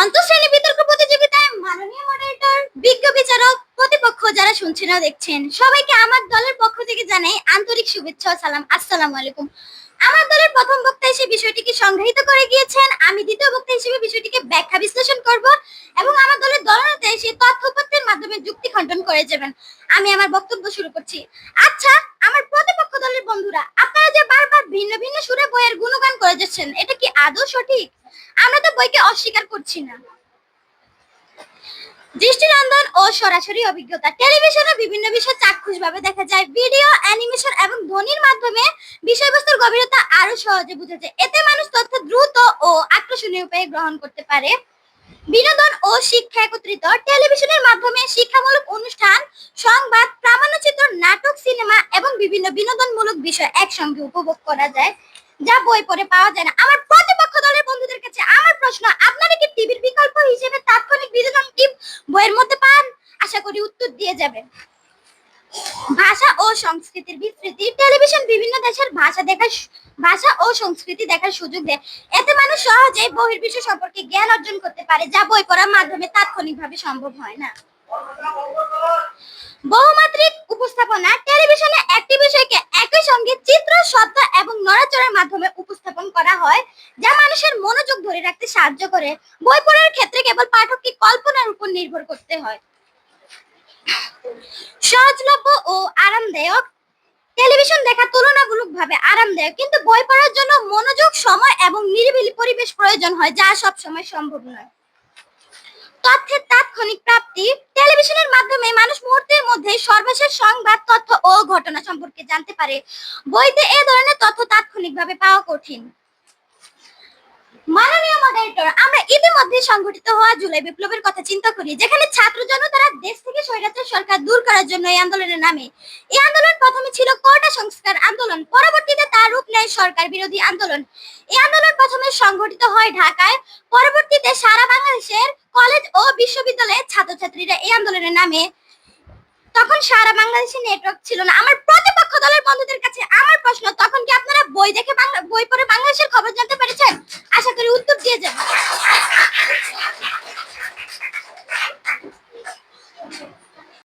অন্তঃশ্রেণী বিতর্ক প্রতিযোগিতায় মাননীয় মডারেটর বিজ্ঞ বিচারক, প্রতিপক্ষ যারা শুনছেন ও দেখছেন, সবাইকে আমার দলের পক্ষ থেকে জানাই আন্তরিক শুভেচ্ছা ও সালাম। আসসালামু আলাইকুম। আমার দলের প্রথম বক্তা এসে বিষয়টিকে সংগ্রহিত করে গিয়েছেন। আমি দ্বিতীয় বক্তা হিসেবে বিষয়টিকে ব্যাখ্যা বিশ্লেষণ করব এবং আমার দলের দলনেতা এসে তথ্য উপাত্তের মাধ্যমে যুক্তি খণ্ডন করে যাবেন। আমি আমার বক্তব্য শুরু করছি। আচ্ছা আমার প্রতিপক্ষ দলের বন্ধুরা, আপনারা যে বারবার ভিন্ন ভিন্ন সুরে বইয়ের গুণগান করে যাচ্ছেন, এটা কি আদৌ সঠিক? আমরা তো বইকে অস্বীকার করছি না। দৃষ্টিনন্দন ও সরাসরি অভিজ্ঞতা। টেলিভিশনে বিভিন্ন বিষয় চাক্ষুষ ভাবে দেখা যায়। ভিডিও, অ্যানিমেশন এবং ধ্বনির মাধ্যমে বিষয়বস্তুর গভীরতা আরও সহজে বোঝা যায়। এতে মানুষ তথ্য দ্রুত ও আকর্ষণীয় উপায়ে গ্রহণ করতে পারে। বিনোদন ও শিক্ষা একত্রিত। টেলিভিশনের মাধ্যমে শিক্ষামূলক অনুষ্ঠান, সংবাদ, প্রামাণ্যচিত্র, নাটক, সিনেমা এবং বিভিন্ন বিনোদনমূলক বিষয় একসঙ্গে উপভোগ করা যায়, যা বই পড়ে পাওয়া যায় না। আমার প্রতিপক্ষ দলের বন্ধুদের কাছে আমার প্রশ্ন আপনারা কি টিভির বিকল্প হিসেবে তাৎক্ষণিক বিনোদন কি বইয়ের মধ্যে পান? আশা করি উত্তর দিয়ে যাবেন। ভাষা ও সংস্কৃতির বিস্তৃতি। টেলিভিশন বিভিন্ন দেশের ভাষা দেখার ভাষা ও সংস্কৃতি দেখার সুযোগ দেয়। এতে মানুষ সহজেই বহির্বিশ্ব সম্পর্কে জ্ঞান অর্জন করতে পারে, যা বই পড়ার মাধ্যমে তাৎক্ষণিকভাবে সম্ভব হয় না। বহুমাত্রিক উপস্থাপনা, টেলিভিশনে একটি বিষয়কে একই সঙ্গে চিত্র শব্দ এবং নড়াচড়ার মাধ্যমে উপস্থাপন করা হয় যা মানুষের মনোযোগ ধরে রাখতে সাহায্য করে, বই পড়ার ক্ষেত্রে কেবল পাঠককে কল্পনার উপর নির্ভর করতে হয়। সহজলভ্য ও আরামদায়ক। টেলিভিশন দেখা তুলনামূলকভাবে আরামদায়ক, কিন্তু বই পড়ার জন্য মনোযোগ, সময় এবং নিরিবিলি পরিবেশ প্রয়োজন হয়, যা সব সময় সম্ভব নয়। তথ্যের তাৎক্ষণিক প্রাপ্তি। টেলিভিশনের মাধ্যমে মানুষ মুহূর্তের মধ্যে সর্বশেষ সংবাদ, তথ্য ও ঘটনা সম্পর্কে জানতে পারে। বইতে এ ধরনের তথ্য তাৎক্ষণিকভাবে পাওয়া কঠিন। মাননীয় মডারেটর আমরা ইতিমধ্যে সংগঠিত হওয়া জুলাই বিপ্লবের কথা চিন্তা করি, যেখানে ছাত্র জনতারা দেশ থেকে স্বৈরাচার সরকার দূর করার জন্য এই আন্দোলনের নামে। এই আন্দোলন প্রথমে ছিল কোটা সংস্কার আন্দোলন, পরবর্তীতে তার রূপ নেয় সরকার বিরোধী আন্দোলন। এই আন্দোলন প্রথমে সংগঠিত হয় ঢাকায়, পরবর্তীতে সারা বাংলাদেশের কলেজ ও বিশ্ববিদ্যালয়ের ছাত্রছাত্রীরা এই আন্দোলনের নামে। তখন সারা বাংলাদেশে নেটওয়ার্ক ছিল না। আমার প্রতিপক্ষ দলের বন্ধুদের কাছে আমার প্রশ্ন, তখন কি আপনারা Yeah.